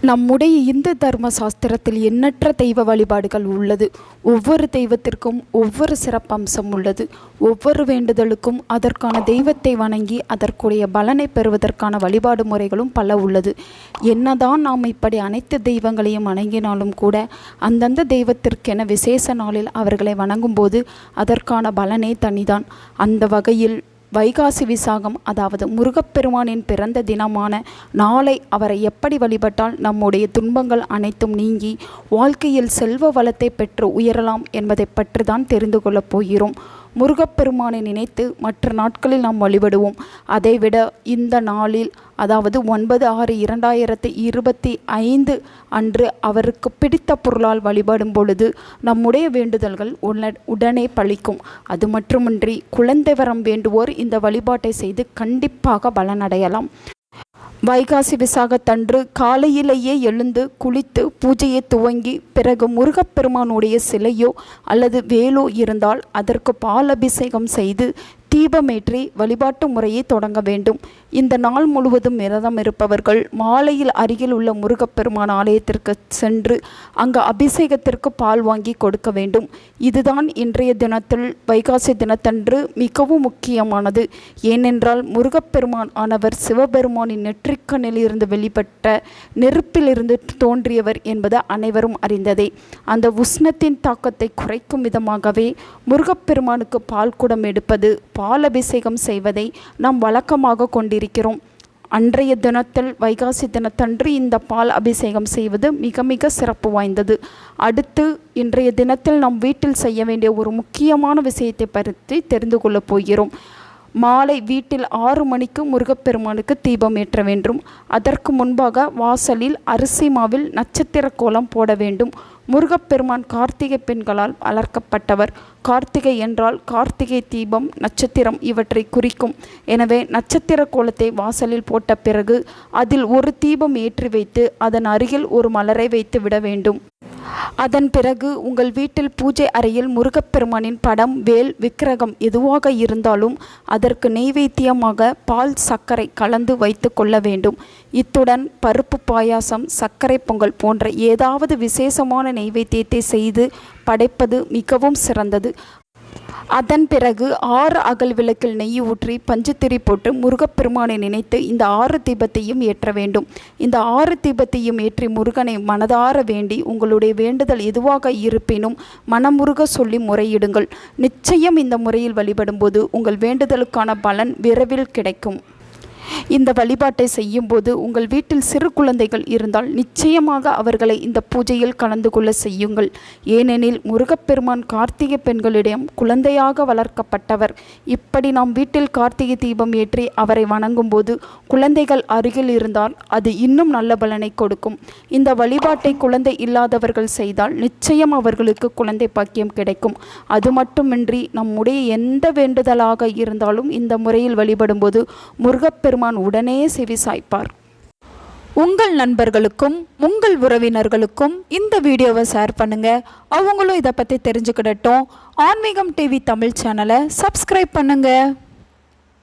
நம்முடைய இந்து தர்ம சாஸ்திரத்தில் எண்ணற்ற தெய்வ வழிபாடுகள் உள்ளது. ஒவ்வொரு தெய்வத்திற்கும் ஒவ்வொரு சிறப்பம்சம் உள்ளது. ஒவ்வொரு வேண்டுதலுக்கும் அதற்கான தெய்வத்தை வணங்கி அதற்குரிய பலனை பெறுவதற்கான வழிபாடு முறைகளும் பல உள்ளது. என்னதான் நாம் இப்படி அனைத்து தெய்வங்களையும் வணங்கினாலும் கூட அந்தந்த தெய்வத்திற்கென விசேஷ நாளில் அவர்களை வணங்கும்போது அதற்கான பலனே தனிதான். அந்த வகையில் வைகாசி விசாகம் அதாவது முருகப்பெருமானின் பிறந்த தினமான நாளை அவரை எப்படி வழிபட்டால் நம்முடைய துன்பங்கள் அனைத்தும் நீங்கி வாழ்க்கையில் செல்வ வளத்தை பெற்று உயரலாம் என்பதை பற்றி தான் தெரிந்து கொள்ளப் போகிறோம். முருகப்பெருமானை நினைத்து மற்ற நாட்களில் நாம் வழிபடுவோம். அதைவிட இந்த நாளில் அதாவது ஒன்பது ஆறு இரண்டாயிரத்தி இருபத்தி ஐந்து அன்று அவருக்கு பிடித்த பொருளால் வழிபடும் பொழுது நம்முடைய வேண்டுதல்கள் உடனே பழிக்கும். அது மட்டுமின்றி குழந்தை வரம் வேண்டுவோர் இந்த வழிபாட்டை செய்து கண்டிப்பாக பலனடையலாம். வைகாசி விசாகத்தன்று காலையிலேயே எழுந்து குளித்து பூஜையை துவங்கி பிறகு முருகப்பெருமானுடைய சிலையோ அல்லது வேலோ இருந்தால் அதற்கு பால் அபிஷேகம் செய்து தீபமேற்றி வழிபாட்டு முறையை தொடங்க வேண்டும். இந்த நாள் முழுவதும் விரதம் இருப்பவர்கள் மாலையில் அருகில் உள்ள முருகப்பெருமான் ஆலயத்திற்கு சென்று அங்கு அபிஷேகத்திற்கு பால் வாங்கி கொடுக்க வேண்டும். இதுதான் இன்றைய தினத்தில் வைகாசி தினத்தன்று மிகவும் முக்கியமானது. ஏனென்றால் முருகப்பெருமான் ஆனவர் சிவபெருமானின் நெற்றிக்கண்ணிலிருந்து வெளிப்பட்ட நெருப்பிலிருந்து தோன்றியவர் என்பது அனைவரும் அறிந்ததே. அந்த உஷ்ணத்தின் தாக்கத்தை குறைக்கும் விதமாகவே முருகப்பெருமானுக்கு பால் குடம் எடுப்பது பால் அபிஷேகம் செய்வதை நாம் வழக்கமாக கொண்டிருக்கிறோம். அன்றைய தினத்தில் வைகாசி தினத்தன்று இந்த பால் அபிஷேகம் செய்வது மிக மிக சிறப்பு வாய்ந்தது. அடுத்து இன்றைய தினத்தில் நம் வீட்டில் செய்ய வேண்டிய ஒரு முக்கியமான விஷயத்தை பற்றி தெரிந்து கொள்ளப் போகிறோம். மாலை வீட்டில் ஆறு மணிக்கு முருகப்பெருமானுக்கு தீபம் ஏற்ற வேண்டும். அதற்கு முன்பாக வாசலில் அரிசி மாவில் நட்சத்திர கோலம் போட வேண்டும். முருகப்பெருமான் கார்த்திகை பெண்களால் வளர்க்கப்பட்டவர் கார்த்திகை என்றால் கார்த்திகை தீபம் நட்சத்திரம் இவற்றை குறிக்கும். எனவே நட்சத்திர கோலத்தை வாசலில் போட்ட பிறகு அதில் ஒரு தீபம் ஏற்றி வைத்து அதன் அருகில் ஒரு மலரை வைத்து விட வேண்டும். அதன் பிறகு உங்கள் வீட்டில் பூஜை அறையில் முருகப்பெருமானின் படம் வேல் விக்கிரகம் எதுவாக இருந்தாலும் அதற்கு நெய்வேத்தியமாக பால் சர்க்கரை கலந்து வைத்து கொள்ள வேண்டும். இத்துடன் பருப்பு பாயாசம் சர்க்கரை பொங்கல் போன்ற ஏதாவது விசேஷமான நெய்வேத்தியத்தை செய்து படைப்பது மிகவும் சிறந்தது. அதன் பிறகு ஆறு அகல் விளக்கில் நெய் ஊற்றி பஞ்சுத்திரி போட்டு முருகப்பெருமானை நினைத்து இந்த ஆறு தீபத்தையும் ஏற்ற வேண்டும். இந்த ஆறு தீபத்தையும் ஏற்றி முருகனை மனதார வேண்டி உங்களுடைய வேண்டுதல் எதுவாக இருப்பினும் மனமுருக சொல்லி முறையிடுங்கள். நிச்சயம் இந்த முறையில் வழிபடும்போது உங்கள் வேண்டுதலுக்கான பலன் விரைவில் கிடைக்கும். இந்த வழிபாட்டை செய்யும்போது உங்கள் வீட்டில் சிறு குழந்தைகள் இருந்தால் நிச்சயமாக அவர்களை இந்த பூஜையில் கலந்து கொள்ள செய்யுங்கள். ஏனெனில் முருகப்பெருமான் கார்த்திகை பெண்களிடம் குழந்தையாக வளர்க்கப்பட்டவர். இப்படி நாம் வீட்டில் கார்த்திகை தீபம் ஏற்றி அவரை வணங்கும்போது குழந்தைகள் அருகில் இருந்தால் அது இன்னும் நல்ல பலனை கொடுக்கும். இந்த வழிபாட்டை குழந்தை இல்லாதவர்கள் செய்தால் நிச்சயம் அவர்களுக்கு குழந்தை பாக்கியம் கிடைக்கும். அது மட்டுமின்றி நம்முடைய எந்த வேண்டுதலாக இருந்தாலும் இந்த முறையில் வழிபடும்போது முருகப்பெருமான் பெருமான் உடனே செவி சாய்ப்பார். உங்கள் நண்பர்களுக்கும் உங்கள் உறவினர்களுக்கும் இந்த வீடியோவை ஷேர் பண்ணுங்க. அவங்களும் இதை பற்றி தெரிஞ்சுக்கிடட்டும். ஆன்மீகம் டிவி தமிழ் சேனலை சப்ஸ்கிரைப் பண்ணுங்கள்